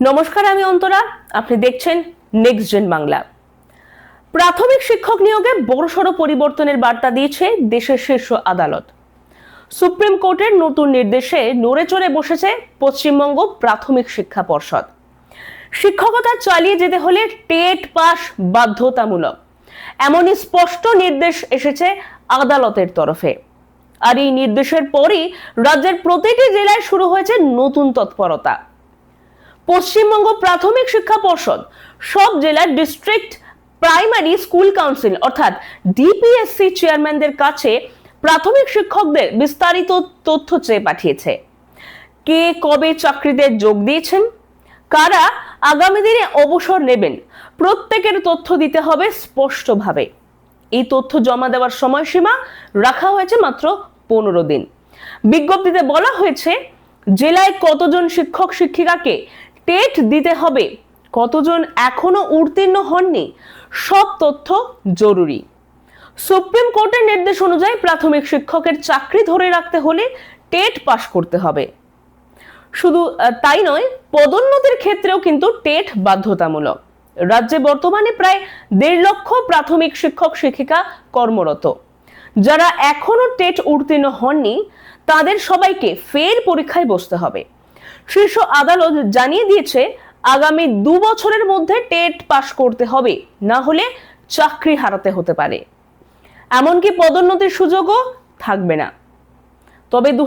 নমস্কার, আমি অন্তরা। আপনি দেখছেন নেক্সট জেন বাংলা প্রাথমিক শিক্ষক নিয়োগে বড়সড় পরিবর্তনের বার্তা দিয়েছে দেশের শীর্ষ আদালত। সুপ্রিম কোর্টের নতুন নির্দেশে নড়ে চড়ে বসেছে পশ্চিমবঙ্গ প্রাথমিক শিক্ষা পর্ষদ। শিক্ষকতা চালিয়ে যেতে হলে টেট পাস বাধ্যতামূলক। এমনই স্পষ্ট নির্দেশ এসেছে আদালতের তরফে। আর এই নির্দেশের পরই রাজ্যের প্রতিটি জেলায় শুরু হয়েছে নতুন তৎপরতা। পশ্চিমবঙ্গ প্রাথমিক শিক্ষা পর্ষদ, সব জেলার ডিস্ট্রিক্ট প্রাইমারি স্কুল কাউন্সিল অর্থাৎ ডিপিএসসি চেয়ারম্যানদের কাছে প্রাথমিক শিক্ষকদের বিস্তারিত তথ্য চেয়ে পাঠিয়েছে। কে কবে চাকরিতে যোগ দিয়েছেন? কারা আগামী দিনে অবসর নেবেন? প্রত্যেকের তথ্য দিতে হবে স্পষ্টভাবে। এই তথ্য জমা দেওয়ার সময়সীমা রাখা হয়েছে মাত্র পনেরো দিন। বিজ্ঞপ্তিতে বলা হয়েছে, জেলায় কতজন শিক্ষক শিক্ষিকাকে টেট দিতে হবে। কতজন এখনও উত্তীর্ণ হননি? সব তথ্য জরুরি। সুপ্রিম কোর্টের নির্দেশ অনুযায়ী প্রাথমিক শিক্ষকের চাকরি ধরে রাখতে হলে টেট পাশ করতে হবে। শুধু তাই নয়, পদোন্নতির ক্ষেত্রেও কিন্তু টেট বাধ্যতামূলক। রাজ্যে বর্তমানে প্রায় দেড় লক্ষ প্রাথমিক শিক্ষক শিক্ষিকা কর্মরত। যারা এখনও টেট উত্তীর্ণ হননি, তাদের সবাইকে ফের পরীক্ষায় বসতে হবে। শীর্ষ আদালত জানিয়ে দিয়েছে, আগামী দু বছরের মধ্যে টেট পাশ করতে হবে, না হলে চাকরি হারাতে হতে পারে। এমনকি পদোন্নতির সুযোগও থাকবে না। তবে দু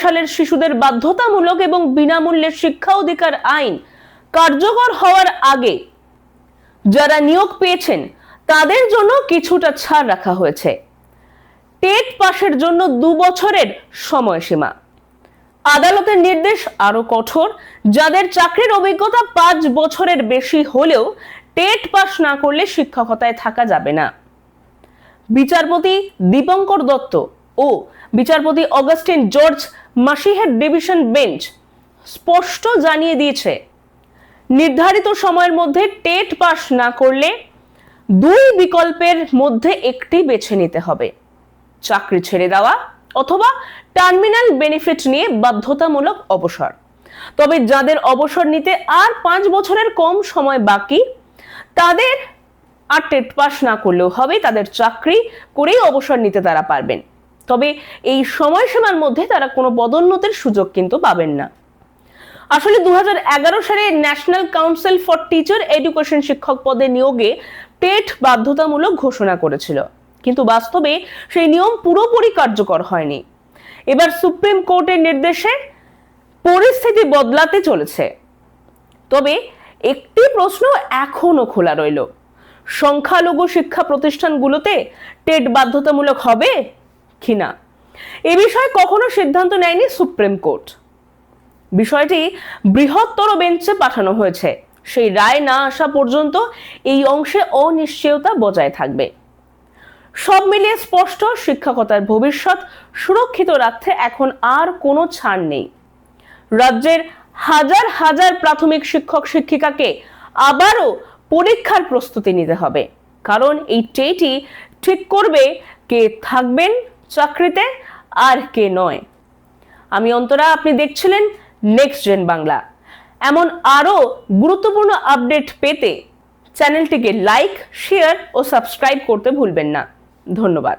সালের শিশুদের বাধ্যতামূলক এবং বিনামূল্যে শিক্ষা অধিকার আইন কার্যকর হওয়ার আগে যারা নিয়োগ পেয়েছেন, তাদের জন্য কিছুটা ছাড় রাখা হয়েছে। টেট পাশের জন্য দু বছরের সময়সীমা। আদালতের নির্দেশ আরও কঠোর। যাদের চাকরির অভিজ্ঞতা পাঁচ বছরের বেশি হলেও টেট পাস না করলে শিক্ষকতায় থাকা যাবে না। বিচারপতি দীপঙ্কর দত্ত ও বিচারপতি অগাস্টিন জর্জ মাসিহের ডিভিশন বেঞ্চ স্পষ্ট জানিয়ে দিয়েছে, নির্ধারিত সময়ের মধ্যে টেট পাস না করলে দুই বিকল্পের মধ্যে একটি বেছে নিতে হবে। চাকরি ছেড়ে দেওয়া অথবা টার্মিনাল বেনিফিট নিয়ে বাধ্যতামূলক অবসর। তবে যাদের অবসর নিতে আর পাঁচ বছরের কম সময় বাকি, তাদের আর টেট পাস না করলেও হবে, তাদের চাকরি করেই অবসর নিতে তারা পারবেন। তবে এই সময়সীমার মধ্যে তারা কোনো পদোন্নতির সুযোগ কিন্তু পাবেন না। আসলে দু হাজার এগারো সালে national council for teacher education শিক্ষক পদে নিয়োগে টেট বাধ্যতামূলক ঘোষণা করেছিল। কিন্তু বাস্তবে সেই নিয়ম পুরোপুরি কার্যকর হয়নি। এবার সুপ্রিম কোর্টের নির্দেশে পরিস্থিতি বদলাতে চলেছে। তবে একটি প্রশ্ন এখনও খোলা রইল। সংখ্যালঘু শিক্ষা প্রতিষ্ঠানগুলোতে টেট বাধ্যতামূলক হবে কি না? এ বিষয়ে কখনো সিদ্ধান্ত নেয়নি সুপ্রিম কোর্ট। বিষয়টি বৃহত্তর বেঞ্চে পাঠানো হয়েছে। সেই রায় না আসা পর্যন্ত এই অংশে অনিশ্চয়তা বজায় থাকবে। সব মিলিয়ে স্পষ্ট, শিক্ষকতার ভবিষ্যৎ সুরক্ষিত রাখতে এখন আর কোনো ছাড় নেই। রাজ্যের হাজার হাজার প্রাথমিক শিক্ষক শিক্ষিকাকে আবারও পরীক্ষার প্রস্তুতি নিতে হবে। কারণ এই টেটি ঠিক করবে কে থাকবেন চাকরিতে আর কে নয়। আমি অন্তরা, আপনি দেখছিলেন নেক্সট জেন বাংলা এমন আরও গুরুত্বপূর্ণ আপডেট পেতে চ্যানেলটিকে লাইক শেয়ার ও সাবস্ক্রাইব করতে ভুলবেন না। ধন্যবাদ।